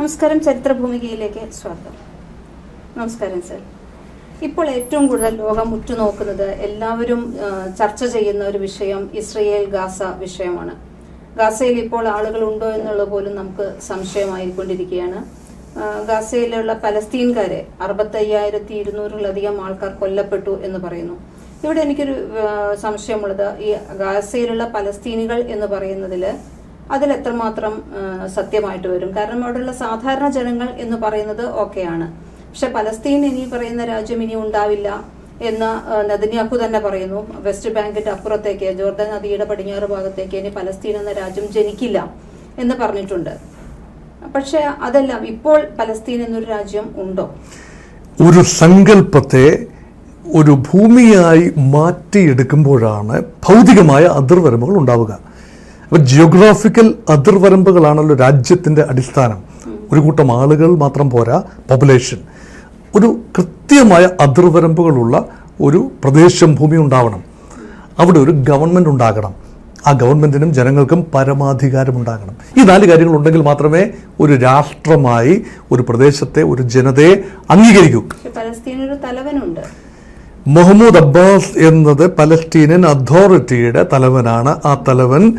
നമസ്കാരം ചരിത്രഭൂമികയിലേക്ക് സ്വാഗതം. നമസ്കാരം സർ. ഇപ്പോൾ ഏറ്റവും കൂടുതൽ ലോകം ഉറ്റുനോക്കുന്നത് എല്ലാവരും ചർച്ച ചെയ്യുന്ന ഒരു വിഷയം ഇസ്രയേൽ ഗാസ വിഷയമാണ്. ഗാസയിൽ ഇപ്പോൾ ആളുകൾ ഉണ്ടോ എന്നുള്ള പോലും നമുക്ക് സംശയമായിക്കൊണ്ടിരിക്കുകയാണ്. ഗാസയിലുള്ള പലസ്തീൻകാരെ അറുപത്തയ്യായിരത്തി ഇരുന്നൂറിലധികം ആൾക്കാർ കൊല്ലപ്പെട്ടു എന്ന് പറയുന്നു. ഇവിടെ എനിക്കൊരു സംശയമുള്ളത്. ഈ ഗാസയിലുള്ള പലസ്തീനികൾ എന്ന് പറയുന്നതിൽ അതിൽ എത്രമാത്രം സത്യമായിട്ട് വരും. കാരണം അവിടെയുള്ള സാധാരണ ജനങ്ങൾ എന്ന് പറയുന്നത് ഓക്കെയാണ്. പക്ഷെ പലസ്തീൻ ഇനി പറയുന്ന രാജ്യം ഇനി ഉണ്ടാവില്ല എന്ന് നദിനിയാക്കു തന്നെ പറയുന്നു. വെസ്റ്റ് ബാങ്കിന്റെ അപ്പുറത്തേക്ക് ജോർദാൻ നദിയുടെ പടിഞ്ഞാറ് ഭാഗത്തേക്ക് ഇനി പലസ്തീൻ എന്ന രാജ്യം ജനിക്കില്ല എന്ന് പറഞ്ഞിട്ടുണ്ട്. പക്ഷെ അതെല്ലാം ഇപ്പോൾ പലസ്തീൻ എന്നൊരു രാജ്യം ഉണ്ടോ? ഒരു സങ്കല്പത്തെ ഒരു ഭൂമിയായി മാറ്റിയെടുക്കുമ്പോഴാണ് ഭൗതികമായ അതിർവരമ്പുകൾ ഉണ്ടാവുക. അപ്പോൾ ജിയോഗ്രാഫിക്കൽ അതിർവരമ്പുകളാണല്ലോ രാജ്യത്തിന്റെ അടിസ്ഥാനം. ഒരു കൂട്ടം ആളുകൾ മാത്രം പോരാ പോപ്പുലേഷൻ ഒരു കൃത്യമായ അതിർവരമ്പുകളുള്ള ഒരു പ്രദേശം ഭൂമി ഉണ്ടാവണം. അവിടെ ഒരു ഗവൺമെന്റ് ഉണ്ടാകണം. ആ ഗവൺമെന്റിനും ജനങ്ങൾക്കും പരമാധികാരം ഉണ്ടാകണം. ഈ നാല് കാര്യങ്ങൾ ഉണ്ടെങ്കിൽ മാത്രമേ ഒരു രാഷ്ട്രമായി ഒരു പ്രദേശത്തെ ഒരു ജനതയെ അംഗീകരിക്കൂ. തലവനുണ്ട്. മുഹമ്മദ് അബ്ബാസ് എന്നത് പലസ്തീനിയൻ അതോറിറ്റിയുടെ തലവനാണ്. ആ തലവൻ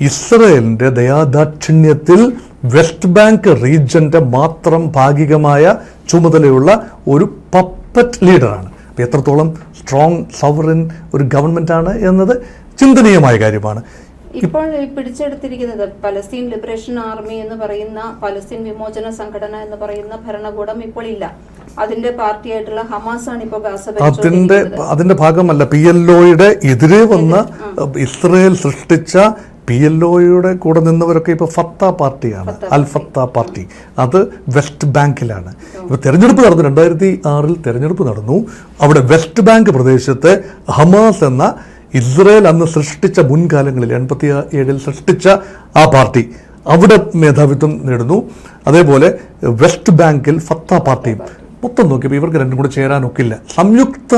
ഇസ്രയേലിന്റെ ദയാദാക്ഷിണ്യത്തിൽ വെസ്റ്റ് ബാങ്ക് റീജന്റെ മാത്രം ഭാഗികമായ ചുമതലയുള്ള ഒരു പപ്പറ്റ് ലീഡറാണ് അപ്പോൾ എത്രത്തോളം സ്ട്രോങ് സവറിൻ ഒരു ഗവൺമെന്റ് ആണ് എന്നത് ചിന്തനീയമായ കാര്യമാണ്. ഇപ്പോൾ പിടിച്ചെടുത്തിരിക്കുന്നത് പലസ്തീൻ ലിബറേഷൻ ആർമി എന്ന് പറയുന്ന പലസ്തീൻ വിമോചന സംഘടന എന്ന് പറയുന്ന ഭരണകൂടം ഇപ്പോൾ ഇല്ല. അതിന്റെ പാർട്ടിയായിട്ടുള്ള ഹമാസ് ആണ് ഇപ്പോൾ ഗാസ അതിന്റെ അതിന്റെ ഭാഗമല്ല. പി എൽ ഒയുടെ എതിരെ വന്ന ഇസ്രയേൽ സൃഷ്ടിച്ച പി എൽ ഒയുടെ കൂടെ നിന്നവരൊക്കെ ഇപ്പോൾ ഫത്ത പാർട്ടിയാണ്. Al Fatah party. അത് വെസ്റ്റ് ബാങ്കിലാണ്. ഇപ്പോൾ തെരഞ്ഞെടുപ്പ് നടന്നു. രണ്ടായിരത്തി ആറിൽ തെരഞ്ഞെടുപ്പ് നടന്നു. അവിടെ വെസ്റ്റ് ബാങ്ക് പ്രദേശത്തെ ഹമാസ് എന്ന ഇസ്രയേൽ അന്ന് സൃഷ്ടിച്ച മുൻകാലങ്ങളിൽ എൺപത്തി ഏഴിൽ സൃഷ്ടിച്ച ആ പാർട്ടി അവിടെ മേധാവിത്വം നേടുന്നു. അതേപോലെ വെസ്റ്റ് ബാങ്കിൽ ഫത്ത പാർട്ടിയും. മൊത്തം നോക്കിയപ്പോൾ ഇവർക്ക് രണ്ടും കൂടെ ചേരാനൊക്കില്ല. സംയുക്ത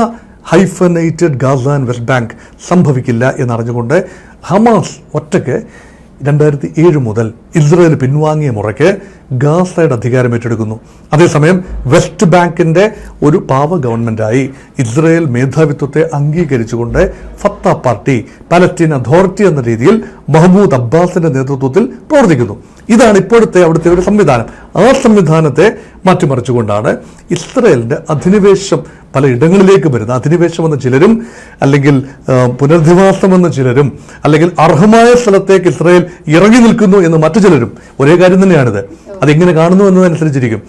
hyphenated Gaza and West Bank സംഭവിക്കില്ല എന്നറിഞ്ഞുകൊണ്ട് ഹമാസ് ഒറ്റയ്ക്ക് രണ്ടായിരത്തി ഏഴ് മുതൽ ഇസ്രയേൽ പിൻവാങ്ങിയ മുറയ്ക്ക് ഗാസയുടെ അധികാരം ഏറ്റെടുക്കുന്നു. അതേസമയം വെസ്റ്റ് ബാങ്കിന്റെ ഒരു പാവ ഗവൺമെന്റായി ഇസ്രയേൽ മേധാവിത്വത്തെ അംഗീകരിച്ചുകൊണ്ട് ഫത്ത പാർട്ടി പലസ്റ്റീൻ അതോറിറ്റി എന്ന രീതിയിൽ മഹ്മൂദ് അബ്ബാസിന്റെ നേതൃത്വത്തിൽ പ്രവർത്തിക്കുന്നു. ഇതാണ് ഇപ്പോഴത്തെ അവിടുത്തെ ഒരു സംവിധാനം. ആ സംവിധാനത്തെ മാറ്റിമറിച്ചുകൊണ്ടാണ് ഇസ്രയേലിന്റെ അധിനിവേശം പല ഇടങ്ങളിലേക്ക് വരുന്നത് അധിനിവേശം എന്ന ചിലരും അല്ലെങ്കിൽ ആ, പുനരധിവാസം എന്ന ചിലരും അല്ലെങ്കിൽ അർഹമായ സ്ഥലത്തേക്ക് ഇസ്രയേൽ ഇറങ്ങി നിൽക്കുന്നു എന്ന് മറ്റു ചിലരും ഒരേ കാര്യം തന്നെയാണിത്. അതെങ്ങനെ കാണുന്നു എന്നതനുസരിച്ചിരിക്കും.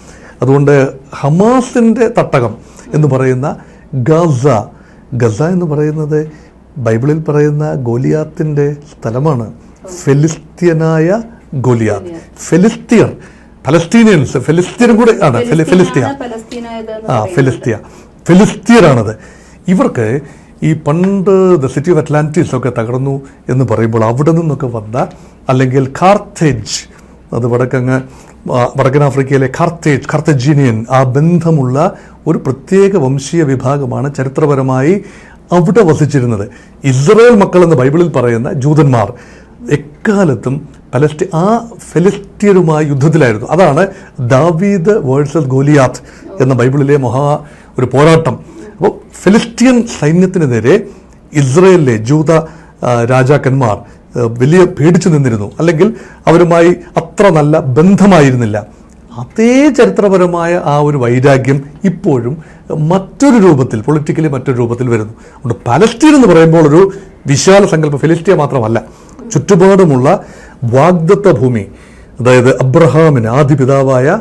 അതുകൊണ്ട് ഹമാസിന്റെ തട്ടകം എന്ന് പറയുന്ന ഗസ ഗസ എന്ന് പറയുന്നത് ബൈബിളിൽ പറയുന്ന ഗോലിയാത്തിന്റെ സ്ഥലമാണ്. ഫെലിസ്ത്യനായ ഗോലിയാത്ത്. ഫെലിസ്തീർ ഫലസ്തീനിയൻസ് ഫെലിസ്തീനും കൂടെ ആണ്. ഫെലി- ഫെലിസ്തീയ. ആ. ഫിലിസ്തീയ. ഫിലിസ്തീനാണത്. ഇവർക്ക് ഈ പണ്ട് ദ സിറ്റി ഓഫ് അറ്റ്ലാന്റിസ് ഒക്കെ തകർന്നു എന്ന് പറയുമ്പോൾ അവിടെ നിന്നൊക്കെ വന്ന അല്ലെങ്കിൽ കാർത്തേജ് അത് വടക്കങ്ങ് വടക്കൻ ആഫ്രിക്കയിലെ കാർത്തേജ് കാർത്തജീനിയൻ ആ ബന്ധമുള്ള ഒരു പ്രത്യേക വംശീയ വിഭാഗമാണ് ചരിത്രപരമായി അവിടെ വസിച്ചിരുന്നത്. ഇസ്രയേൽ മക്കൾ എന്ന് ബൈബിളിൽ പറയുന്ന ജൂതന്മാർ എക്കാലത്തും പലസ്റ്റി ആ ഫെലിസ്തീനുമായി യുദ്ധത്തിലായിരുന്നു. അതാണ് ദാവീദ് വേഴ്സസ് ഗോലിയാത്ത് എന്ന ബൈബിളിലെ മഹാ ഒരു പോരാട്ടം. അപ്പോൾ ഫിലിസ്തീൻ സൈന്യത്തിനെതിരെ ഇസ്രയേലിലെ ജൂത രാജാക്കന്മാർ വലിയ പേടിച്ചു നിന്നിരുന്നു. അല്ലെങ്കിൽ അവരുമായി അത്ര നല്ല ബന്ധമായിരുന്നില്ല. അതേ ചരിത്രപരമായ ആ ഒരു വൈരാഗ്യം ഇപ്പോഴും മറ്റൊരു രൂപത്തിൽ പൊളിറ്റിക്കലി മറ്റൊരു രൂപത്തിൽ വരുന്നു. അതുകൊണ്ട് പലസ്തീൻ എന്ന് പറയുമ്പോൾ ഒരു വിശാല സങ്കല്പം. ഫിലിസ്തീയ മാത്രമല്ല ചുറ്റുപാടുമുള്ള വാഗ്ദത്ത ഭൂമി അതായത് അബ്രഹാമിന് ആദിപിതാവായ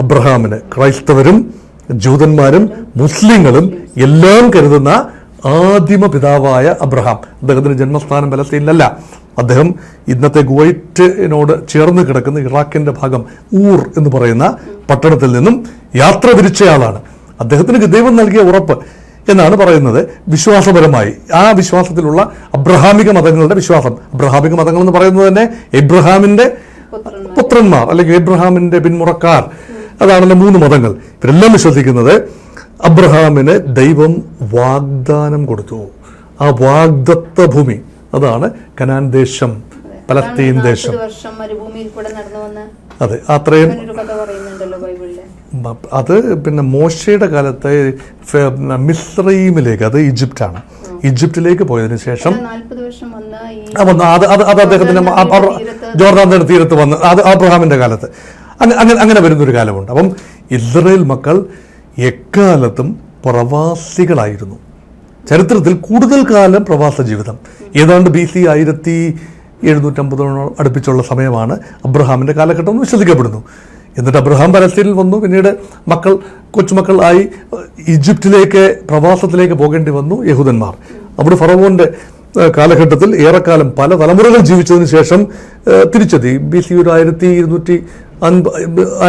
അബ്രഹാമിന് ക്രൈസ്തവരും ജൂതന്മാരും മുസ്ലിങ്ങളും എല്ലാം കരുതുന്ന ആദിമ പിതാവായ അബ്രഹാം. അദ്ദേഹത്തിന്റെ ജന്മസ്ഥാനം പലസ്തീനിലല്ല. അദ്ദേഹം ഇന്നത്തെ കുവൈറ്റിനോട് ചേർന്ന് കിടക്കുന്ന ഇറാഖിന്റെ ഭാഗം ഊർ എന്ന് പറയുന്ന പട്ടണത്തിൽ നിന്നും യാത്ര തിരിച്ചയാളാണ്. അദ്ദേഹത്തിന് ദൈവം നൽകിയ ഉറപ്പ്. എന്നാണ് പറയുന്നത്. വിശ്വാസപരമായി. ആ വിശ്വാസത്തിലുള്ള അബ്രഹാമിക മതങ്ങളുടെ വിശ്വാസം. അബ്രഹാമിക മതങ്ങൾ എന്ന് പറയുന്നത് തന്നെ എബ്രഹാമിന്റെ പുത്രന്മാർ. അല്ലെങ്കിൽ എബ്രഹാമിന്റെ പിന്മുറക്കാർ. അതാണല്ലോ മൂന്ന് മതങ്ങൾ. ഇവരെല്ലാം വിശ്വസിക്കുന്നത് അബ്രഹാമിന് ദൈവം വാഗ്ദാനം കൊടുത്തു. ആ വാഗ്ദത്ത ഭൂമി അതാണ് കനാൻ ദേശം പലസ്തീൻ ദേശം. അതെ അത്രയും അത് പിന്നെ മോശയുടെ കാലത്തെ മിസ്രൈമിലേക്ക് അത് ഈജിപ്റ്റാണ്. ഈജിപ്തിലേക്ക് പോയതിനു ശേഷം വന്ന അത് അത് അത് അദ്ദേഹത്തിന്റെ ജോർദാൻ തീരത്ത് വന്ന് അത് അബ്രഹാമിന്റെ കാലത്ത്. അങ്ങനെ അങ്ങനെ വരുന്നൊരു കാലമുണ്ട്. അപ്പം ഇസ്രയേൽ മക്കൾ എക്കാലത്തും പ്രവാസികളായിരുന്നു. ചരിത്രത്തിൽ കൂടുതൽ കാലം പ്രവാസ ജീവിതം. ഏതാണ്ട് ബി സി ആയിരത്തി എഴുന്നൂറ്റമ്പതോളം അടുപ്പിച്ചുള്ള സമയമാണ് അബ്രഹാമിന്റെ കാലഘട്ടം എന്ന് വിശ്വസിക്കപ്പെടുന്നു. എന്നിട്ട് അബ്രഹാം പലസ്തീനിൽ വന്നു. പിന്നീട് മക്കൾ കൊച്ചുമക്കൾ ആയി ഈജിപ്തിലേക്ക് പ്രവാസത്തിലേക്ക് പോകേണ്ടി വന്നു യഹൂദന്മാർ. അവിടെ ഫറവോന്റെ കാലഘട്ടത്തിൽ ഏറെക്കാലം പല തലമുറകൾ ജീവിച്ചതിന് ശേഷം തിരിച്ചെത്തി. ബി സി ഒരു ആയിരത്തി ഇരുന്നൂറ്റി അൻപ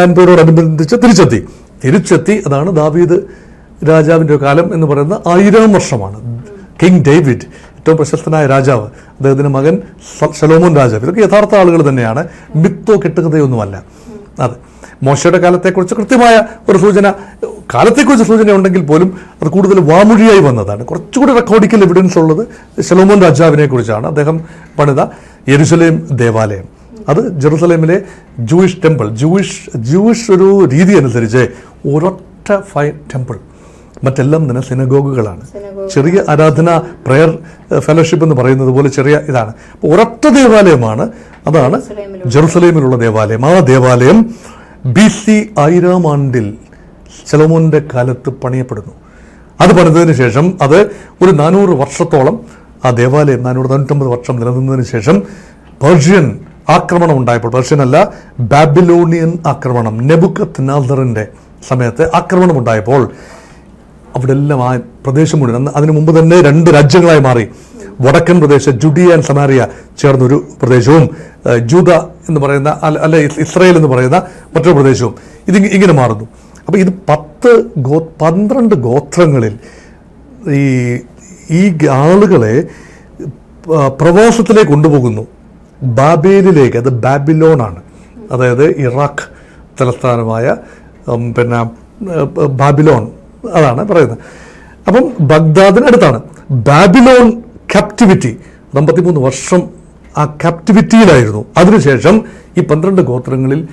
അൻപതോടനുബന്ധിച്ച് തിരിച്ചെത്തി. തിരിച്ചെത്തി അതാണ് ദാവീദ് രാജാവിന്റെ കാലം എന്ന് പറയുന്ന ആയിരം വർഷമാണ്. കിങ് ഡേവിഡ് ഏറ്റവും പ്രശസ്തനായ രാജാവ്. അദ്ദേഹത്തിന്റെ മകൻ ഷലോമോൻ രാജാവ്. ഇതൊക്കെ യഥാർത്ഥ ആളുകൾ തന്നെയാണ്. മിത്തോ കെട്ടുകഥയൊന്നുമല്ല. അതെ മോശയുടെ കാലത്തെക്കുറിച്ച് കൃത്യമായ ഒരു സൂചന കാലത്തെക്കുറിച്ച് സൂചന ഉണ്ടെങ്കിൽ പോലും അത് കൂടുതൽ വാമൊഴിയായി വന്നതാണ്. കുറച്ചുകൂടി റെക്കോർഡിക്കൽ എവിഡൻസ് ഉള്ളത് ശലോമോൻ രാജാവിനെ കുറിച്ചാണ്. അദ്ദേഹം പണിത യെരുസലേം ദേവാലയം. അത് ജെറുസലേമിലെ ജൂയിഷ് ടെമ്പിൾ. ജൂയിഷ് ജൂയിഷ് ഒരു രീതി അനുസരിച്ച് ഒരൊറ്റ ഫൈ ടെമ്പിൾ. മറ്റെല്ലാം തന്നെ സിനഗോഗുകളാണ്. ചെറിയ ആരാധന പ്രയർ ഫെലോഷിപ്പ് എന്ന് പറയുന്നത് പോലെ ചെറിയ ഇതാണ്. അപ്പോൾ ഒരൊറ്റ ദേവാലയമാണ്. അതാണ്. ജെറുസലേമിലുള്ള ദേവാലയം. ആ ദേവാലയം ബി സി ആയിരം ആണ്ടിൽ ശലോമോന്റെ കാലത്ത് പണിയപ്പെടുന്നു. അത് പണിതതിന് ശേഷം അത് ഒരു നാനൂറ് വർഷത്തോളം ആ ദേവാലയം നാനൂറ് തൊണ്ണൂറ്റൊമ്പത് വർഷം നിലനിന്നതിന് ശേഷം പേർഷ്യൻ ആക്രമണം ഉണ്ടായപ്പോൾ പേർഷ്യൻ അല്ല ബാബിലോണിയൻ ആക്രമണം നെബുക്കത്ത് നാസറിന്റെ സമയത്ത് ആക്രമണം ഉണ്ടായപ്പോൾ അവിടെ എല്ലാം ആ പ്രദേശം മുഴുവൻ. അന്ന് അതിനു മുമ്പ് തന്നെ രണ്ട് രാജ്യങ്ങളായി മാറി. വടക്കൻ പ്രദേശം ജുഡിയ ആൻഡ് സമാരിയ ചേർന്നൊരു പ്രദേശവും ജൂത എന്ന് പറയുന്ന അല്ല ഇസ്രായേൽ എന്ന് പറയുന്ന മറ്റൊരു പ്രദേശവും. ഇത് ഇങ്ങനെ മാറുന്നു. അപ്പോൾ ഇത് പത്ത് ഗോ പന്ത്രണ്ട് ഗോത്രങ്ങളിൽ ഈ ഈ ആളുകളെ പ്രവാസത്തിലേക്ക് കൊണ്ടുപോകുന്നു. ബാബേലിലേക്ക് അത് ബാബിലോണാണ്. അതായത് ഇറാഖ് തലസ്ഥാനമായ പിന്നെ ബാബിലോൺ. അതാണ് പറയുന്നത്. അപ്പം ബഗ്ദാദിനടുത്താണ്. ബാബിലോൺ ക്യാപ്റ്റിവിറ്റി അമ്പത്തിമൂന്ന് വർഷം ആ ക്യാപ്റ്റിവിറ്റിയിലായിരുന്നു അതിനുശേഷം ഈ പന്ത്രണ്ട് ഗോത്രങ്ങളിൽ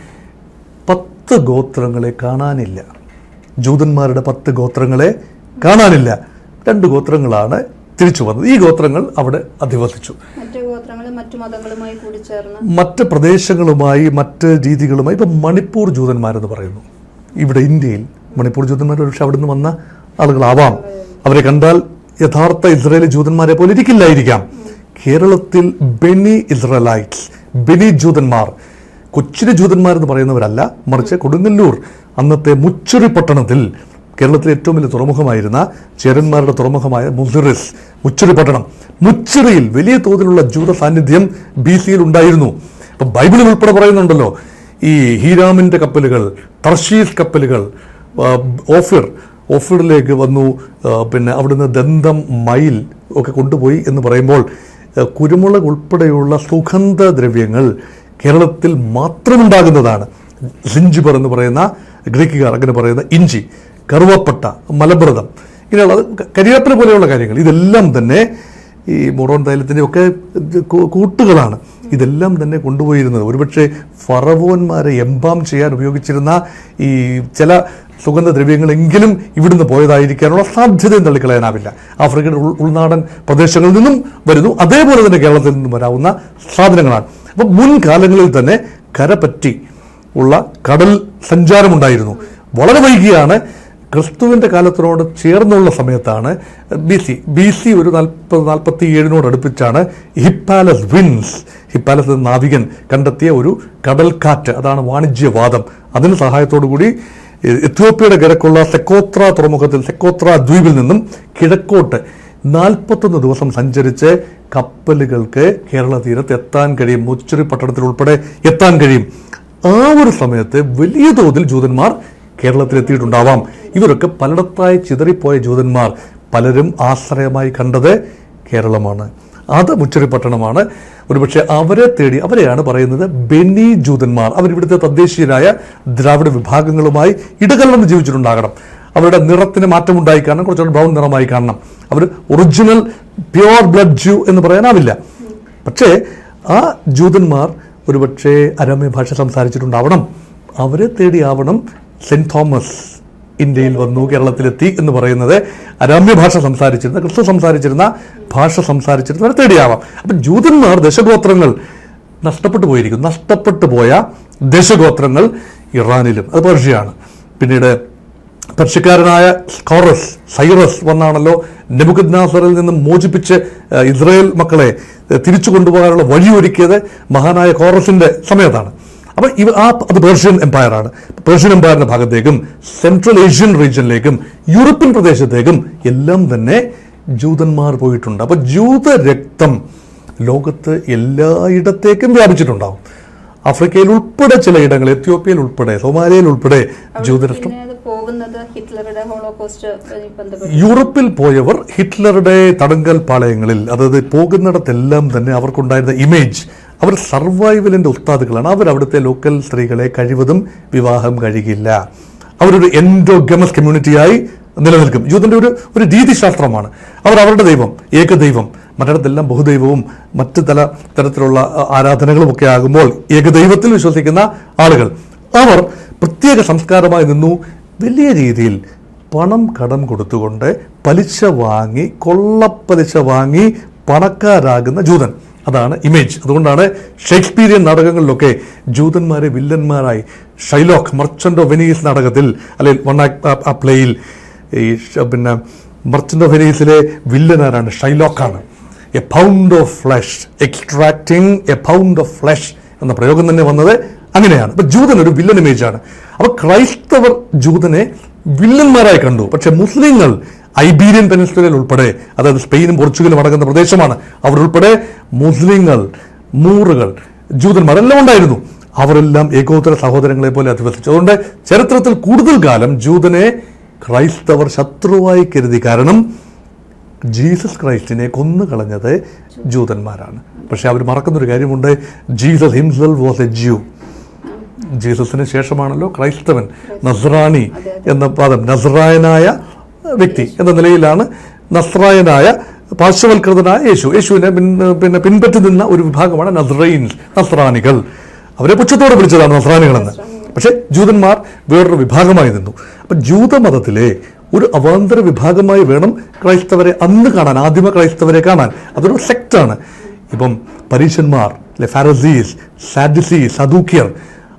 പത്ത് ഗോത്രങ്ങളെ കാണാനില്ല. ജൂതന്മാരുടെ പത്ത് ഗോത്രങ്ങളെ കാണാനില്ല. രണ്ട് ഗോത്രങ്ങളാണ് തിരിച്ചു വന്നത്. ഈ ഗോത്രങ്ങൾ അവിടെ അധിവസിച്ചു. മറ്റു പ്രദേശങ്ങളുമായി മറ്റ് രീതികളുമായി ഇപ്പം മണിപ്പൂർ ജൂതന്മാരെന്ന് പറയുന്നു. ഇവിടെ ഇന്ത്യയിൽ മണിപ്പൂർ ജൂതന്മാർ പക്ഷെ അവിടെ നിന്ന് വന്ന ആളുകളാവാം. അവരെ കണ്ടാൽ യഥാർത്ഥ ഇസ്രായേലി ജൂതന്മാരെ പോലെ ഇരിക്കില്ലായിരിക്കാം. കേരളത്തിൽ ബെനി ഇസ്രലൈറ്റ്സ് ബെനി ജൂതന്മാർ. കൊച്ചിരി ജൂതന്മാർ എന്ന് പറയുന്നവരല്ല മറിച്ച് കൊടുങ്ങല്ലൂർ. അന്നത്തെ മുച്ചുറി പട്ടണത്തിൽ കേരളത്തിലെ ഏറ്റവും വലിയ തുറമുഖമായിരുന്ന ചേരന്മാരുടെ തുറമുഖമായ മുസിറിസ് മുച്ചുറി പട്ടണം. മുച്ചിറിയിൽ വലിയ തോതിലുള്ള ജൂത സാന്നിധ്യം ബി സിയിൽ ഉണ്ടായിരുന്നു. അപ്പൊ ബൈബിളിൽ ഉൾപ്പെടെ പറയുന്നുണ്ടല്ലോ ഈ ഹീരാമിന്റെ കപ്പലുകൾ തർഷീസ് കപ്പലുകൾ ഓഫിർ ഓഫിറിലേക്ക് വന്നു. പിന്നെ അവിടുന്ന് ദന്തം മയിൽ ഒക്കെ കൊണ്ടുപോയി എന്ന് പറയുമ്പോൾ കുരുമുളക് ഉൾപ്പെടെയുള്ള സുഗന്ധദ്രവ്യങ്ങൾ കേരളത്തിൽ മാത്രമുണ്ടാകുന്നതാണ്. സിഞ്ചിബർ എന്ന് പറയുന്ന ഗ്രീക്കുകാർ അങ്ങനെ പറയുന്ന ഇഞ്ചി കറുവപ്പട്ട മലബ്രതം ഇങ്ങനെയുള്ള കരിവേപ്പില പോലെയുള്ള കാര്യങ്ങൾ. ഇതെല്ലാം തന്നെ ഈ മൊറോൺ തൈലത്തിന്റെ ഒക്കെ കൂട്ടുകളാണ്. ഇതെല്ലാം തന്നെ കൊണ്ടുപോയിരുന്നത്. ഒരുപക്ഷെ ഫറവോന്മാരെ എംബാം ചെയ്യാൻ ഉപയോഗിച്ചിരുന്ന ഈ ചില സുഗന്ധദ്രവ്യങ്ങളെങ്കിലും ഇവിടുന്ന് പോയതായിരിക്കാനുള്ള സാധ്യതയും തള്ളിക്കളയാനാവില്ല. ആഫ്രിക്കയുടെ ഉൾ ഉൾനാടൻ പ്രദേശങ്ങളിൽ നിന്നും വരുന്നു. അതേപോലെ തന്നെ കേരളത്തിൽ നിന്നും വരാവുന്ന സാധനങ്ങളാണ്. അപ്പോൾ മുൻകാലങ്ങളിൽ തന്നെ കരപറ്റി ഉള്ള കടൽ സഞ്ചാരമുണ്ടായിരുന്നു. വളരെ വൈകിയാണ് ക്രിസ്തുവിന്റെ കാലത്തിനോട് ചേർന്നുള്ള സമയത്താണ് ബി സി. ബി സി ഒരു നാൽപ്പത് നാൽപ്പത്തി ഏഴിനോട് അടുപ്പിച്ചാണ് ഹിപ്പാലസ് വിൻസ് ഹിപ്പാലസ് നാവികൻ കണ്ടെത്തിയ ഒരു കടൽ കാറ്റ് അതാണ് വാണിജ്യവാദം. അതിന് സഹായത്തോടു കൂടി എത്യോപ്യയുടെ കിഴക്കുള്ള സെക്കോത്ര തുറമുഖത്തിൽ സെക്കോത്ര ദ്വീപിൽ നിന്നും കിഴക്കോട്ട് നാൽപ്പത്തൊന്ന് ദിവസം സഞ്ചരിച്ച് കപ്പലുകൾക്ക് കേരള തീരത്ത് എത്താൻ കഴിയും. മുച്ചുരി പട്ടണത്തിൽ ഉൾപ്പെടെ എത്താൻ കഴിയും. ആ ഒരു സമയത്ത് വലിയ തോതിൽ ജൂതന്മാർ കേരളത്തിൽ എത്തിയിട്ടുണ്ടാവാം. ഇവരൊക്കെ പലയിടത്തായി ചിതറിപ്പോയ ജൂതന്മാർ പലരും ആശ്രയമായി കണ്ടത് കേരളമാണ്. അത് മുച്ചരി പട്ടണമാണ്. ഒരുപക്ഷെ അവരെ തേടി അവരെയാണ് പറയുന്നത് ബെന്നി ജൂതന്മാർ. അവരിവിടുത്തെ തദ്ദേശീയരായ ദ്രാവിഡ വിഭാഗങ്ങളുമായി ഇടകലർന്ന് ജീവിച്ചിട്ടുണ്ടാകണം. അവരുടെ നിറത്തിന് മാറ്റമുണ്ടായി കാണണം കുറച്ചുകൂടി ബ്രൗൺ നിറമായി കാണണം. അവർ ഒറിജിനൽ പ്യുവർ ബ്ലഡ് ജ്യൂ എന്ന് പറയാനാവില്ല. പക്ഷേ ആ ജൂതന്മാർ ഒരുപക്ഷെ അരാമ്യ ഭാഷ സംസാരിച്ചിട്ടുണ്ടാവണം. അവരെ തേടിയാവണം സെന്റ് തോമസ്. ഇന്ത്യയിൽ വന്നു കേരളത്തിലെത്തി എന്ന് പറയുന്നത് അരാമ്യ ഭാഷ സംസാരിച്ചിരുന്ന ക്രിസ്തു സംസാരിച്ചിരുന്ന ഭാഷ സംസാരിച്ചിരുന്നവരെ തേടിയാവാം. അപ്പം ജൂതന്മാർ ദശഗോത്രങ്ങൾ നഷ്ടപ്പെട്ടു പോയിരിക്കും നഷ്ടപ്പെട്ടു പോയ ദശഗോത്രങ്ങൾ ഇറാനിലും അത് പേർഷ്യയാണ്. പിന്നീട് പെർഷ്യക്കാരനായ സ്കോറസ് സൈറസ് വന്നാണല്ലോ നെബുക്കദ്നാസറിൽ നിന്നും മോചിപ്പിച്ച് ഇസ്രയേൽ മക്കളെ തിരിച്ചു കൊണ്ടുപോകാനുള്ള വഴിയൊരുക്കിയത് മഹാനായ കോറസിന്റെ സമയത്താണ്. അപ്പോൾ ഇവ ആ അത് പേർഷ്യൻ ആണ്. പേർഷ്യൻ എംപയറിന്റെ ഭാഗത്തേക്കും സെൻട്രൽ ഏഷ്യൻ റീജിയനിലേക്കും യൂറോപ്യൻ പ്രദേശത്തേക്കും എല്ലാം തന്നെ ജൂതന്മാർ പോയിട്ടുണ്ട്. അപ്പോൾ ജൂത രക്തം ലോകത്ത് എല്ലായിടത്തേക്കും വ്യാപിച്ചിട്ടുണ്ടാവും. ആഫ്രിക്കയിൽ ഉൾപ്പെടെ ചില ഇടങ്ങൾ എത്യോപ്യയിൽ ഉൾപ്പെടെ സോമാലിയയിൽ ഉൾപ്പെടെ ജൂതരാഷ്ട്രം യൂറോപ്പിൽ പോയവർ ഹിറ്റ്ലറുടെ തടങ്കൽ പാളയങ്ങളിൽ അതായത് പോകുന്നിടത്തെല്ലാം തന്നെ അവർക്കുണ്ടായിരുന്ന ഇമേജ് അവർ സർവൈവലിന്റെ ഉസ്താദുകളാണ്. അവർ അവിടുത്തെ ലോക്കൽ സ്ത്രീകളെ കഴിവതും വിവാഹം കഴിയില്ല അവരൊരു എൻഡോഗമസ് കമ്മ്യൂണിറ്റിയായി നിലനിൽക്കും. ജൂതന്റെ ഒരു ഒരു രീതിശാസ്ത്രമാണ്. അവർ അവരുടെ ദൈവം ഏകദൈവം മറ്റിടത്തെല്ലാം ബഹുദൈവവും മറ്റു തല തരത്തിലുള്ള ആരാധനകളുമൊക്കെ ആകുമ്പോൾ ഏകദൈവത്തിൽ വിശ്വസിക്കുന്ന ആളുകൾ. അവർ പ്രത്യേക സംസ്കാരമായി നിന്നു. വലിയ രീതിയിൽ പണം കടം കൊടുത്തുകൊണ്ട് പലിശ വാങ്ങി കൊള്ളപ്പലിശ വാങ്ങി പണക്കാരാകുന്ന ജൂതൻ. അതാണ് ഇമേജ് അതുകൊണ്ടാണ് ഷേക്സ്പീരിയൻ നാടകങ്ങളിലൊക്കെ ജൂതന്മാരെ വില്ലന്മാരായി. ഷൈലോക്ക് മർച്ചന്റ് ഓഫ് വെനീസ് നാടകത്തിൽ അല്ലെങ്കിൽ വൺ ആ പ്ലേയിൽ ഈ പിന്നെ മർച്ചന്റ് ഓഫ് വെനീസിലെ വില്ലനാരാണ് ഷൈലോക്കാണ് a pound of flesh extracting a pound of flesh എന്ന പ്രയോഗം തന്നെ വന്നത് അങ്ങനെയാണ്. അപ്പൊ ജൂതൻ ഒരു വില്ലൻ ഇമേജ് ആണ്. അപ്പൊ ക്രൈസ്തവർ ജൂതനെ വില്ലന്മാരായി കണ്ടു. പക്ഷെ മുസ്ലിങ്ങൾ ഐബീരിയൻ പെനിൻസുലയിൽ ഉൾപ്പെടെ അതായത് സ്പെയിനും പോർച്ചുഗലും അടങ്ങുന്ന പ്രദേശമാണ് അവർ ഉൾപ്പെടെ മുസ്ലിങ്ങൾ മൂറുകൾ ജൂതന്മാർ എല്ലാം ഉണ്ടായിരുന്നു. അവരെല്ലാം ഏകോത്തര സഹോദരങ്ങളെ പോലെ അധിവസിച്ചു. അതുകൊണ്ട് ചരിത്രത്തിൽ കൂടുതൽ കാലം ജൂതനെ ക്രൈസ്തവർ ശത്രുവായി കരുതി. കാരണം ജീസസ് ക്രൈസ്റ്റിനെ കൊന്നു കളഞ്ഞത് ജൂതന്മാരാണ്. പക്ഷെ അവർ മറക്കുന്നൊരു കാര്യമുണ്ട്. Jesus himself was a Jew ജീസസിന് ശേഷമാണല്ലോ ക്രൈസ്തവൻ നസ്രാണി എന്ന പദം. നസ്രായനായ വ്യക്തി എന്ന നിലയിലാണ് നസ്രായനായ പാർശ്വവൽകൃതനായ യേശു. യേശുവിനെ പിന്നെ പിൻപറ്റി നിന്ന ഒരു വിഭാഗമാണ് നസ്രൈൻസ് നസ്രാണികൾ. അവരെ പുച്ഛത്തോടെ വിളിച്ചതാണ് നസ്രാണികളെന്ന്. പക്ഷേ ജൂതന്മാർ വേറൊരു വിഭാഗമായി നിന്നു. അപ്പം ജൂതമതത്തിലെ ഒരു അവാന്തര വിഭാഗമായി വേണം ക്രൈസ്തവരെ അന്ന് കാണാൻ ആദിമ ക്രൈസ്തവരെ കാണാൻ. അതൊരു സെക്റ്റാണ്. ഇപ്പം പരീശന്മാർ അല്ലെ ഫാരസീസ് സാഡിസീസ് സദൂക്യർ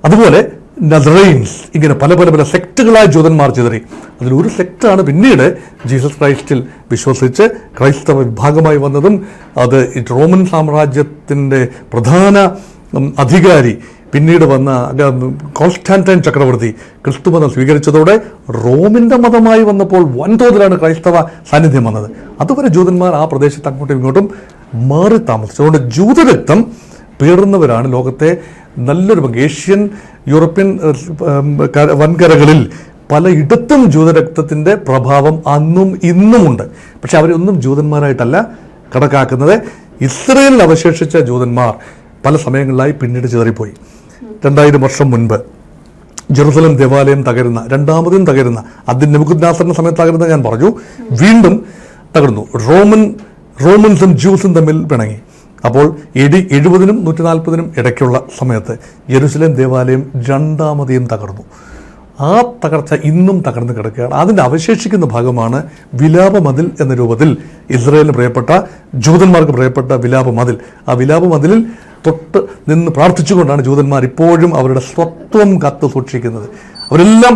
അതുപോലെ നദറൈൻസ് ഇങ്ങനെ പല പല പല സെക്റ്റുകളായ ജൂതന്മാർ ചിതറി. അതിലൊരു സെക്റ്റാണ് പിന്നീട് ജീസസ് ക്രൈസ്റ്റിൽ വിശ്വസിച്ച് ക്രൈസ്തവ വിഭാഗമായി വന്നതും അത് റോമൻ സാമ്രാജ്യത്തിന്റെ പ്രധാന അധികാരി പിന്നീട് വന്ന കോൺസ്റ്റാന്റൈൻ ചക്രവർത്തി ക്രിസ്തു മതം സ്വീകരിച്ചതോടെ റോമിന്റെ മതമായി വന്നപ്പോൾ വൻതോതിലാണ് ക്രൈസ്തവ സാന്നിധ്യം വന്നത്. അതുവരെ ജൂതന്മാർ ആ പ്രദേശത്ത് അങ്ങോട്ടും ഇങ്ങോട്ടും മാറി താമസിച്ചു. അതുകൊണ്ട് ജൂതരക്തം പേറുന്നവരാണ് ലോകത്തെ നല്ലൊരു പങ്ക്. ഏഷ്യൻ യൂറോപ്യൻ വൻകരകളിൽ പലയിടത്തും ജൂതരക്തത്തിന്റെ പ്രഭാവം അന്നും ഇന്നുമുണ്ട്. പക്ഷെ അവരൊന്നും ജൂതന്മാരായിട്ടല്ല കണക്കാക്കുന്നത്. ഇസ്രയേലിൽ അവശേഷിച്ച ജൂതന്മാർ പല സമയങ്ങളിലായി പിന്നീട് ചിതറിപ്പോയി. രണ്ടായിരം വർഷം മുൻപ് ജെറുസലം ദേവാലയം തകരുന്ന രണ്ടാമതും തകരുന്ന അതിന് നെബുക്കുദ്നാസറിന്റെ സമയത്ത് തകരുന്ന ഞാൻ പറഞ്ഞു. വീണ്ടും തകർന്നു. റോമൻ റോമൻസും ജ്യൂസും തമ്മിൽ പിണങ്ങി. അപ്പോൾ എ ഡി എഴുപതിനും നൂറ്റി നാൽപ്പതിനും ഇടയ്ക്കുള്ള സമയത്ത് ജെറുസലേം ദേവാലയം രണ്ടാമതെയും തകർന്നു. ആ തകർച്ച ഇന്നും തകർന്നു കിടക്കുകയാണ്. അതിന്റെ അവശേഷിക്കുന്ന ഭാഗമാണ് വിലാപ മതിൽ എന്ന രൂപത്തിൽ ഇസ്രയേലിന് പ്രിയപ്പെട്ട ജൂതന്മാർക്ക് പ്രിയപ്പെട്ട വിലാപ മതിൽ. ആ വിലാപ മതിലിൽ തൊട്ട് നിന്ന് പ്രാർത്ഥിച്ചുകൊണ്ടാണ് ജൂതന്മാർ ഇപ്പോഴും അവരുടെ സ്വത്വം കത്ത് സൂക്ഷിക്കുന്നത്. അവരെല്ലാം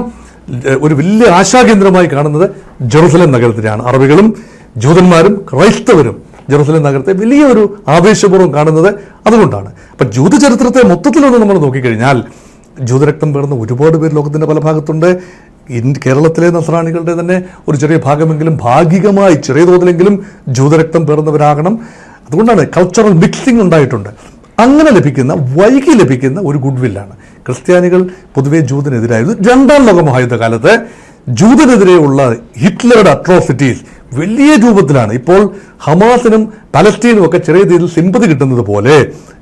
ഒരു വലിയ ആശാകേന്ദ്രമായി കാണുന്നത് ജെറുസലേം നഗരത്തിനെയാണ് അറബികളും ജൂതന്മാരും ക്രൈസ്തവരും ജെറുസലേം നഗരത്തെ വലിയൊരു ആവേശപൂർവം കാണുന്നത് അതുകൊണ്ടാണ്. അപ്പം ജൂതചരിത്രത്തെ മൊത്തത്തിലൊന്ന് നമ്മൾ നോക്കിക്കഴിഞ്ഞാൽ ജൂതരക്തം പേർന്ന ഒരുപാട് പേര് ലോകത്തിന്റെ പല ഭാഗത്തുണ്ട്. കേരളത്തിലെ നസ്രാണികളുടെ തന്നെ ഒരു ചെറിയ ഭാഗമെങ്കിലും ഭാഗികമായി ചെറിയ തോതിലെങ്കിലും ജൂതരക്തം പേർന്നവരാകണം അതുകൊണ്ടാണ് കൾച്ചറൽ മിക്സിംഗ് ഉണ്ടായിട്ടുണ്ട്. അങ്ങനെ ലഭിക്കുന്ന വൈകി ലഭിക്കുന്ന ഒരു ഗുഡ് വില്ലാണ് ക്രിസ്ത്യാനികൾ പൊതുവേ ജൂതനെതിരായിരുന്നു രണ്ടാം ലോക മഹായുദ്ധ കാലത്ത് ജൂതനെതിരെയുള്ള ഹിറ്റ്ലറുടെ അട്രോസിറ്റീസ് വലിയ രൂപത്തിലാണ്. ഇപ്പോൾ ഹമാസിനും പലസ്തീനും ഒക്കെ ചെറിയ രീതിയിൽ സിമ്പതി കിട്ടുന്നത് പോലെ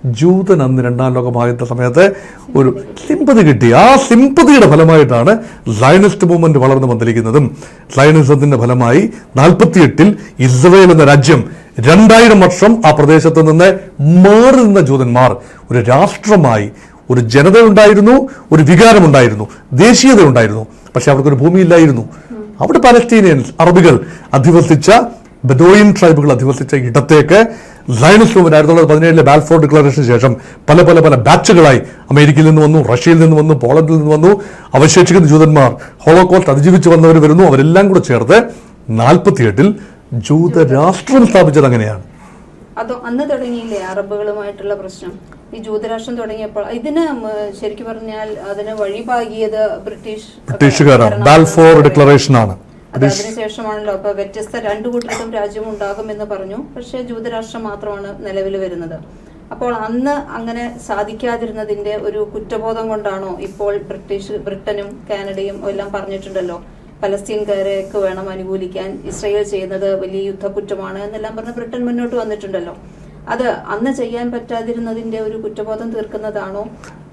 ജൂതൻ അന്ന് രണ്ടാം ലോകമായുന്ന സമയത്ത് ഒരു സിമ്പതി കിട്ടി. ആ സിമ്പതിയുടെ ഫലമായിട്ടാണ് സയനിസ്റ്റ് മൂവ്മെന്റ് വളർന്നു വന്നിരിക്കുന്നതും. സയനിസത്തിന്റെ ഫലമായി നാൽപ്പത്തിയെട്ടിൽ ഇസ്രയേൽ എന്ന രാജ്യം രണ്ടായിരം വർഷം ആ പ്രദേശത്ത് നിന്ന് മാറി നിന്ന ജൂതന്മാർ ഒരു രാഷ്ട്രമായി ഒരു ജനത ഉണ്ടായിരുന്നു ഒരു വികാരമുണ്ടായിരുന്നു ദേശീയത ഉണ്ടായിരുന്നു പക്ഷെ അവർക്കൊരു ഭൂമിയില്ലായിരുന്നു. അവിടെ പലസ്തീനിയൻ അറബികൾ അധിവസിച്ച ബദോയിൻ ട്രൈബുകൾ അധിവസിച്ച ഇടത്തേക്ക് സയനിസ്റ്റ് മൂവ്മെന്റ് ആയിരത്തി തൊള്ളായിരത്തി പതിനേഴിലെ ബാൽഫോർ ഡിക്ലറേഷന് ശേഷം പല പല പല ബാച്ചുകളായി അമേരിക്കയിൽ നിന്ന് വന്നു റഷ്യയിൽ നിന്ന് വന്നു പോളണ്ടിൽ നിന്ന് വന്നു അവശേഷിക്കുന്ന ജൂതന്മാർ ഹോളോകോസ്റ്റ് അതിജീവിച്ച് വന്നവർ വരുന്നു അവരെല്ലാം കൂടെ ചേർത്ത് നാൽപ്പത്തിയെട്ടിൽ ജൂതരാഷ്ട്രം സ്ഥാപിച്ചത് അങ്ങനെയാണ്. അതോ അന്ന് തുടങ്ങിയില്ലേ അറബുകളുമായിട്ടുള്ള പ്രശ്നം? ഈ ജൂതരാഷ്ട്രം തുടങ്ങിയപ്പോൾ ഇതിന് ശരിക്ക് പറഞ്ഞാൽ അതിന് വഴിപാകിയത് ബ്രിട്ടീഷ് ബ്രിട്ടീഷുകാരാണ്. ബാൽഫോർ. ഡിക്ലറേഷൻ ആണ്. ശേഷമാണല്ലോ അതിനുശേഷമാണല്ലോ. അപ്പൊ വ്യത്യസ്ത രണ്ടു കൂട്ടർക്കും രാജ്യം ഉണ്ടാകുമെന്ന് പറഞ്ഞു. പക്ഷേ ജൂതരാഷ്ട്രം മാത്രമാണ് നിലവിൽ വരുന്നത്. അപ്പോൾ അന്ന് അങ്ങനെ സാധിക്കാതിരുന്നതിന്റെ ഒരു കുറ്റബോധം കൊണ്ടാണോ ഇപ്പോൾ ബ്രിട്ടീഷ് ബ്രിട്ടനും കാനഡയും എല്ലാം പറഞ്ഞിട്ടുണ്ടല്ലോ പലസ്തീൻകാരെയൊക്കെ വേണം അനുകൂലിക്കാൻ ഇസ്രയേൽ ചെയ്യുന്നത് വലിയ യുദ്ധക്കുറ്റമാണ് എന്നെല്ലാം പറഞ്ഞ് ബ്രിട്ടൻ മുന്നോട്ട് വന്നിട്ടുണ്ടല്ലോ. അത് അന്ന് ചെയ്യാൻ പറ്റാതിരുന്നതിന്റെ ഒരു കുറ്റബോധം തീർക്കുന്നതാണോ?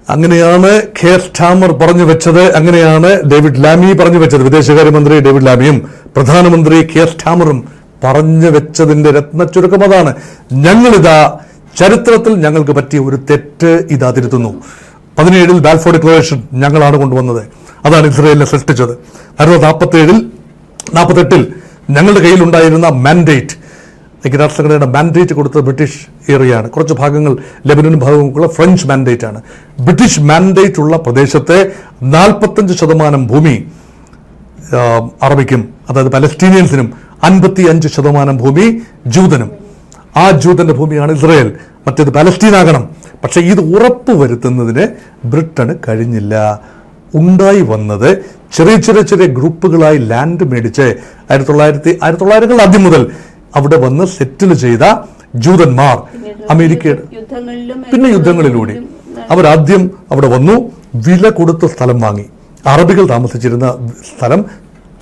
അങ്ങനെയാണ് കെ ഠാമർ പറഞ്ഞു വെച്ചത്. അങ്ങനെയാണ് ഡേവിഡ് ലാമി പറഞ്ഞു വെച്ചത്. വിദേശകാര്യമന്ത്രി ഡേവിഡ് ലാമിയും പ്രധാനമന്ത്രി കെ ഠാമറും പറഞ്ഞു വെച്ചതിന്റെ രത്ന ചുരുക്കം അതാണ്. ഞങ്ങളിതാ ചരിത്രത്തിൽ ഞങ്ങൾക്ക് പറ്റിയ ഒരു തെറ്റ് ഇതാ തിരുത്തുന്നു പതിനേഴിൽ ബാൽഫോർ ഡിക്ലറേഷൻ ഞങ്ങളാണ് കൊണ്ടുവന്നത്. അതാണ് ഇസ്രയേലിനെ സൃഷ്ടിച്ചത്. ആയിരത്തി നാൽപ്പത്തി ഏഴിൽ നാൽപ്പത്തെട്ടിൽ ഞങ്ങളുടെ കയ്യിലുണ്ടായിരുന്ന മാൻഡേറ്റ് ഐക്യരാഷ്ട്രസംഘടനയുടെ മാൻഡേറ്റ് കൊടുത്തത് ബ്രിട്ടീഷ് ഏറിയാണ്. കുറച്ച് ഭാഗങ്ങൾ ലെബനനും ഭാഗങ്ങൾക്കുള്ള ഫ്രഞ്ച് മാൻഡേറ്റ് ആണ്. ബ്രിട്ടീഷ് മാൻഡേറ്റ് ഉള്ള പ്രദേശത്തെ നാൽപ്പത്തഞ്ച് ശതമാനം ഭൂമി അറബിക്കും അതായത് പലസ്തീനിയൻസിനും അൻപത്തി അഞ്ച് ശതമാനം ഭൂമി ജൂതനും. ആ ജൂതന്റെ ഭൂമിയാണ് ഇസ്രയേൽ. മറ്റേത് പലസ്തീനാകണം പക്ഷേ ഇത് ഉറപ്പ് ഉറപ്പുവരുത്തുന്നതിന് ബ്രിട്ടന് കഴിഞ്ഞില്ല. ഉണ്ടായി വന്നത് ചെറിയ ചെറിയ ചെറിയ ഗ്രൂപ്പുകളായി ലാൻഡ് മേടിച്ച് ആയിരത്തി തൊള്ളായിരത്തി ആയിരത്തി തൊള്ളായിരങ്ങളുടെ ആദ്യം മുതൽ അവിടെ വന്ന് സെറ്റിൽ ചെയ്ത ജൂതന്മാർ അമേരിക്കയുടെ പിന്നെ യുദ്ധങ്ങളിലൂടെ അവരാദ്യം അവിടെ വന്നു വില കൊടുത്ത് സ്ഥലം വാങ്ങി. അറബികൾ താമസിച്ചിരുന്ന സ്ഥലം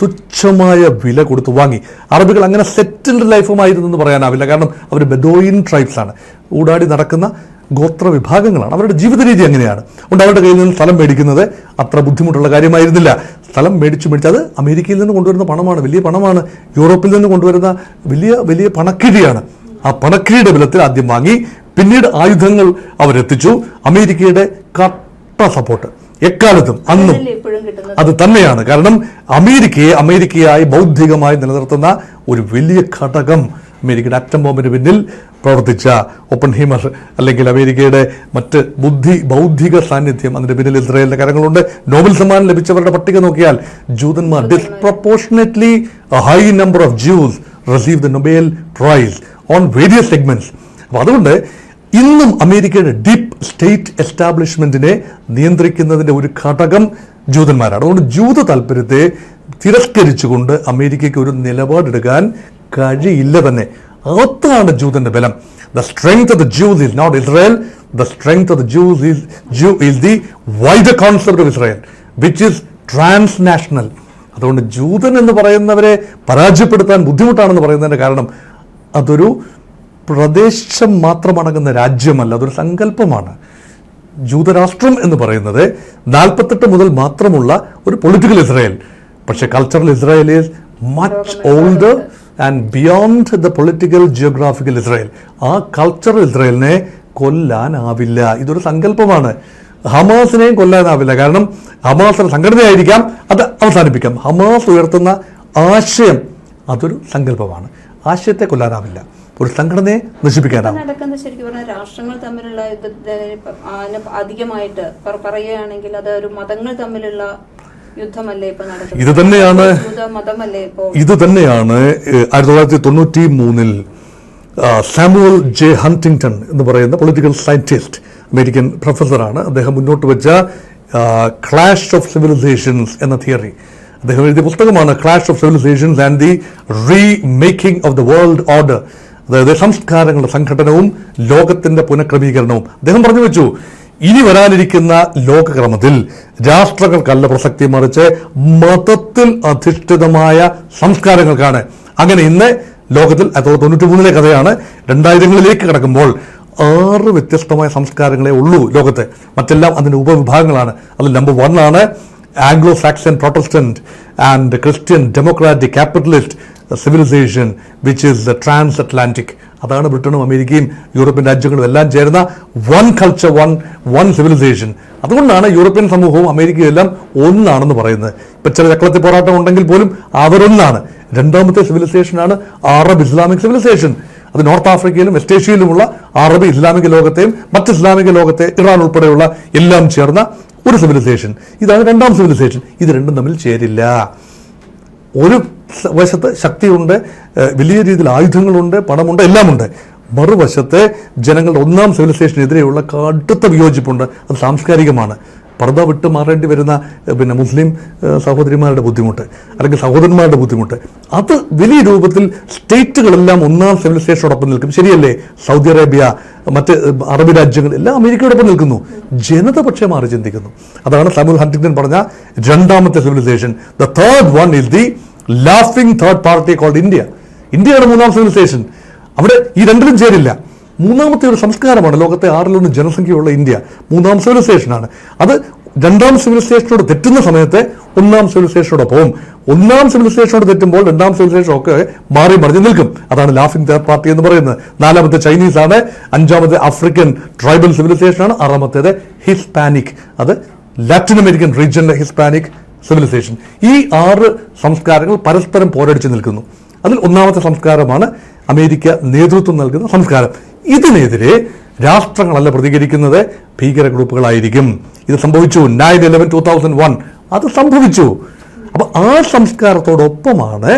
തുച്ഛമായ വില കൊടുത്ത് വാങ്ങി. അറബികൾ അങ്ങനെ സെറ്റിൽഡ് ലൈഫുമായിരുന്നു എന്ന് പറയാനാവില്ല. കാരണം അവർ ബെദോയിൻ ട്രൈബ്സ് ആണ്. ഊടാടി നടക്കുന്ന ഗോത്ര വിഭാഗങ്ങളാണ്. അവരുടെ ജീവിത രീതി അങ്ങനെയാണ് അതുകൊണ്ട് അവരുടെ കയ്യിൽ നിന്ന് സ്ഥലം മേടിക്കുന്നത് അത്ര ബുദ്ധിമുട്ടുള്ള കാര്യമായിരുന്നില്ല. സ്ഥലം മേടിച്ചു മേടിച്ച് അത് അമേരിക്കയിൽ നിന്ന് കൊണ്ടുവരുന്ന പണമാണ് വലിയ പണമാണ്. യൂറോപ്പിൽ നിന്ന് കൊണ്ടുവരുന്ന വലിയ വലിയ പണക്കിഴിയാണ്. ആ പണക്കിഴിയുടെ ബലത്തിൽ ആദ്യം വാങ്ങി പിന്നീട് ആയുധങ്ങൾ അവരെത്തിച്ചു. അമേരിക്കയുടെ കട്ട സപ്പോർട്ട്. എക്കാലത്തും അന്നും അത് തന്നെയാണ്. കാരണം അമേരിക്കയെ അമേരിക്കയായി ബൗദ്ധികമായി നിലനിർത്തുന്ന ഒരു വലിയ ഘടകം അമേരിക്കയുടെ അറ്റം ബോംബിന് പിന്നിൽ പ്രവർത്തിച്ച ഓപ്പൺ ഹീമർ അല്ലെങ്കിൽ അമേരിക്കയുടെ മറ്റ് ബുദ്ധി ബൗദ്ധിക സാന്നിധ്യം അതിന്റെ പിന്നിൽ ഇസ്രായേലിന്റെ കരങ്ങളുണ്ട്. നോബൽ സമ്മാനം ലഭിച്ചവരുടെ പട്ടിക നോക്കിയാൽ ജൂതന്മാർ disproportionately high number of Jews receive the Nobel prize on various segments അപ്പോൾ അതുകൊണ്ട് ഇന്നും അമേരിക്കയുടെ ഡീപ്പ് സ്റ്റേറ്റ് എസ്റ്റാബ്ലിഷ്മെന്റിനെ നിയന്ത്രിക്കുന്നതിന്റെ ഒരു ഘടകം ജൂതന്മാരാണ്. അതുകൊണ്ട് ജൂത താല്പര്യത്തെ തിരസ്കരിച്ചുകൊണ്ട് അമേരിക്കയ്ക്ക് ഒരു നിലപാടെടുക്കാൻ കഴിയില്ല തന്നെ. അതാണ് ജൂതന്റെ ബലം. The strength of the Jews is not Israel the strength of the Jews is Jew is the wide concept of Israel which is transnational അതുകൊണ്ട് ജൂതൻ എന്ന് പറയുന്നവരെ പരാജയപ്പെടുത്താൻ ബുദ്ധിമുട്ടാണെന്ന് പറയുന്നതിന്റെ കാരണം അതൊരു പ്രദേശം മാത്രമടങ്ങുന്ന രാജ്യമല്ല അതൊരു സങ്കല്പമാണ്. ജൂതരാഷ്ട്രം എന്ന് പറയുന്നത് നാൽപ്പത്തെട്ട് മുതൽ മാത്രമുള്ള ഒരു പൊളിറ്റിക്കൽ ഇസ്രായേൽ പക്ഷേ cultural Israel is much older and beyond the political geographical Israel ആ കൾച്ചറൽ ഇസ്രായേലിനെ കൊല്ലാനാവില്ല. ഇതൊരു സങ്കല്പമാണ്. ഹമാസിനെയും കൊല്ലാനാവില്ല. കാരണം ഹമാസ് ഒരു സംഘടനയായിരിക്കാം അത് അവസാനിപ്പിക്കാം. ഹമാസ് ഉയർത്തുന്ന ആശയം അതൊരു സങ്കല്പമാണ്. ആശയത്തെ കൊല്ലാനാവില്ല. ഒരു സംഘടനയെ നശിപ്പിക്കാനാവും. നടക്കുന്നത് ശരിക്കും പറഞ്ഞാൽ രാഷ്ട്രങ്ങൾ തമ്മിലുള്ള അധികമായിട്ട് പറ- പറയുകയാണെങ്കിൽ അത് ഒരു മതങ്ങൾ തമ്മിലുള്ള ഇത് തന്നെയാണ് ഇത് തന്നെയാണ് ആയിരത്തി തൊള്ളായിരത്തി തൊണ്ണൂറ്റി മൂന്നിൽ സാമുവൽ ജെ ഹണ്ടിങ്ടൺ എന്ന് പറയുന്ന പൊളിറ്റിക്കൽ സയന്റിസ്റ്റ് അമേരിക്കൻ പ്രൊഫസറാണ്. അദ്ദേഹം മുന്നോട്ട് വെച്ച ക്ലാഷ് ഓഫ് സിവിലൈസേഷൻസ് എന്ന തിയറി അദ്ദേഹം എഴുതിയ പുസ്തകമാണ് clash of civilisations and the remaking of the world order അതായത് സംസ്കാരങ്ങളുടെ സംഘടനവും ലോകത്തിന്റെ പുനഃക്രമീകരണവും. അദ്ദേഹം പറഞ്ഞു വെച്ചു ഇനി വരാനിരിക്കുന്ന ലോകക്രമത്തിൽ രാഷ്ട്രങ്ങൾക്കല്ല പ്രസക്തി മറിച്ച് മതത്തിൽ അധിഷ്ഠിതമായ സംസ്കാരങ്ങൾക്കാണ്. അങ്ങനെ ഇന്ന് ലോകത്തിൽ അതോ തൊണ്ണൂറ്റി മൂന്നിലെ കഥയാണ് രണ്ടായിരങ്ങളിലേക്ക് കടക്കുമ്പോൾ ആറ് വ്യത്യസ്തമായ സംസ്കാരങ്ങളെ ഉള്ളൂ ലോകത്ത്. മറ്റെല്ലാം അതിന്റെ ഉപവിഭാഗങ്ങളാണ്. അതിൽ നമ്പർ വൺ ആണ് Anglo Saxon Protestant and Christian democratic capitalist civilisation which is the transatlantic അതാണ് ബ്രിട്ടനും അമേരിക്കയും യൂറോപ്യൻ രാജ്യങ്ങളും എല്ലാം ചേരുന്ന one culture one one civilisation അതുകൊണ്ടാണ് യൂറോപ്യൻ സമൂഹവും അമേരിക്കയും എല്ലാം ഒന്നാണെന്ന് പറയുന്നത്. ഇപ്പൊ ചില ചക്രത്തി പോരാട്ടം ഉണ്ടെങ്കിൽ പോലും അവരൊന്നാണ്. രണ്ടാമത്തെ സിവിലൈസേഷനാണ് അറബ് ഇസ്ലാമിക് സിവിലൈസേഷൻ അത് നോർത്ത് ആഫ്രിക്കയിലും വെസ്റ്റ് ഏഷ്യയിലുമുള്ള അറബ് ഇസ്ലാമിക ലോകത്തെയും മറ്റ് ഇസ്ലാമിക ലോകത്തെ ഇറാൻ ഉൾപ്പെടെയുള്ള എല്ലാം ചേർന്ന ഒരു സിവിലൈസേഷൻ ഇതാണ് രണ്ടാം സിവിലൈസേഷൻ ഇത് രണ്ടും തമ്മിൽ ചേരില്ല. ഒരു വശത്ത് ശക്തിയുണ്ട് വലിയ രീതിയിൽ ആയുധങ്ങളുണ്ട് പണമുണ്ട് എല്ലാമുണ്ട്. മറുവശത്ത് ജനങ്ങളുടെ ഒന്നാം സിവിലൈസേഷനെതിരെയുള്ള കടുത്ത വിയോജിപ്പുണ്ട്. അത് സാംസ്കാരികമാണ്. പർദ്ദ വിട്ട് മാറേണ്ടി വരുന്ന പിന്നെ മുസ്ലിം സഹോദരിമാരുടെ ബുദ്ധിമുട്ട് അല്ലെങ്കിൽ സഹോദരന്മാരുടെ ബുദ്ധിമുട്ട്. അത് വലിയ രൂപത്തിൽ സ്റ്റേറ്റുകളെല്ലാം ഒന്നാം സിവിലൈസേഷനോടൊപ്പം നിൽക്കും. ശരിയല്ലേ? സൗദി അറേബ്യ മറ്റ് അറബ് രാജ്യങ്ങൾ എല്ലാം അമേരിക്കയോടൊപ്പം നിൽക്കുന്നു. ജനത പക്ഷേ മാറി ചിന്തിക്കുന്നു. അതാണ് സാമുൽ ഹണ്ടിങ്ടൺ പറഞ്ഞ രണ്ടാമത്തെ civilisation. The third one is the laughing third party called India ഇന്ത്യയാണ് മൂന്നാം സിവിലൈസേഷൻ അവിടെ ഈ രണ്ടിലും ചേരില്ല. മൂന്നാമത്തെ ഒരു സംസ്കാരമാണ് ലോകത്തെ ആറിലൊന്ന് ജനസംഖ്യയുള്ള ഇന്ത്യ. മൂന്നാം സിവിലൈസേഷനാണ് അത് രണ്ടാം സിവിലൈസേഷനോട് തെറ്റുന്ന സമയത്ത് ഒന്നാം സിവിലൈസേഷനോടൊപ്പം ഒന്നാം സിവിലൈസേഷനോട് തെറ്റുമ്പോൾ രണ്ടാം സിവിലൈസേഷൻ ഒക്കെ മാറി മറിഞ്ഞ് നിൽക്കും. അതാണ് ലാഫിംഗ് തേർഡ് പാർട്ടി എന്ന് പറയുന്നത്. നാലാമത്തെ ചൈനീസ് ആണ്. അഞ്ചാമത്തെ ആഫ്രിക്കൻ ട്രൈബൽ സിവിലൈസേഷനാണ് ആറാമത്തേത് ഹിസ്പാനിക് അത് ലാറ്റിൻ അമേരിക്കൻ റീജിയനിലെ ഹിസ്പാനിക് സിവിലൈസേഷൻ ഈ ആറ് സംസ്കാരങ്ങൾ പരസ്പരം പോരടിച്ച് നിൽക്കുന്നു. അതിൽ ഒന്നാമത്തെ സംസ്കാരമാണ് അമേരിക്ക നേതൃത്വം നൽകുന്ന സംസ്കാരം. ഇതിനെതിരെ രാഷ്ട്രങ്ങളല്ല പ്രതികരിക്കുന്നത് ഭീകര ഗ്രൂപ്പുകളായിരിക്കും. ഇത് സംഭവിച്ചു nine eleven two thousand one അത് സംഭവിച്ചു. അപ്പോൾ ആ സംസ്കാരത്തോടൊപ്പമാണ്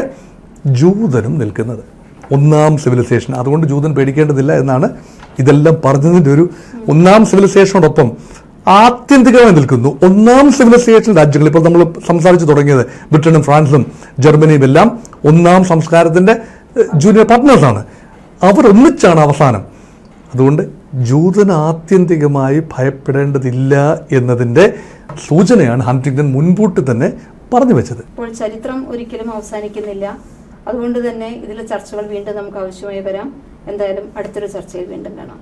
ജൂതനും നിൽക്കുന്നത്. ഒന്നാം സിവിലൈസേഷൻ അതുകൊണ്ട് ജൂതൻ പേടിക്കേണ്ടതില്ല എന്നാണ് ഇതെല്ലാം പറഞ്ഞതിന്റെ ഒരു ഒന്നാം സിവിലൈസേഷനോടൊപ്പം ആത്യന്തികമായി നിൽക്കുന്നു. ഒന്നാം സിവിലൈസേഷൻ രാജ്യങ്ങൾ ഇപ്പോൾ നമ്മൾ സംസാരിച്ചു തുടങ്ങിയത് ബ്രിട്ടനും ഫ്രാൻസും ജർമ്മനിയും എല്ലാം ഒന്നാം സംസ്കാരത്തിന്റെ ജൂനിയർ പാർട്ട്നേഴ്സാണ് അവർ ഒന്നിച്ചാണ് അവസാനം. അതുകൊണ്ട് ജൂതൻ ആത്യന്തികമായി ഭയപ്പെടേണ്ടതില്ല എന്നതിന്റെ സൂചനയാണ് ഹണ്ടിങ്ടൺ മുൻകൂട്ടി തന്നെ പറഞ്ഞു വെച്ചത്. ഇപ്പോൾ ചരിത്രം ഒരിക്കലും അവസാനിക്കുന്നില്ല. അതുകൊണ്ട് തന്നെ ഇതിലെ ചർച്ചകൾ വീണ്ടും നമുക്ക് ആവശ്യമായി വരാം. എന്തായാലും അടുത്തൊരു ചർച്ചയിൽ വീണ്ടും കാണാം.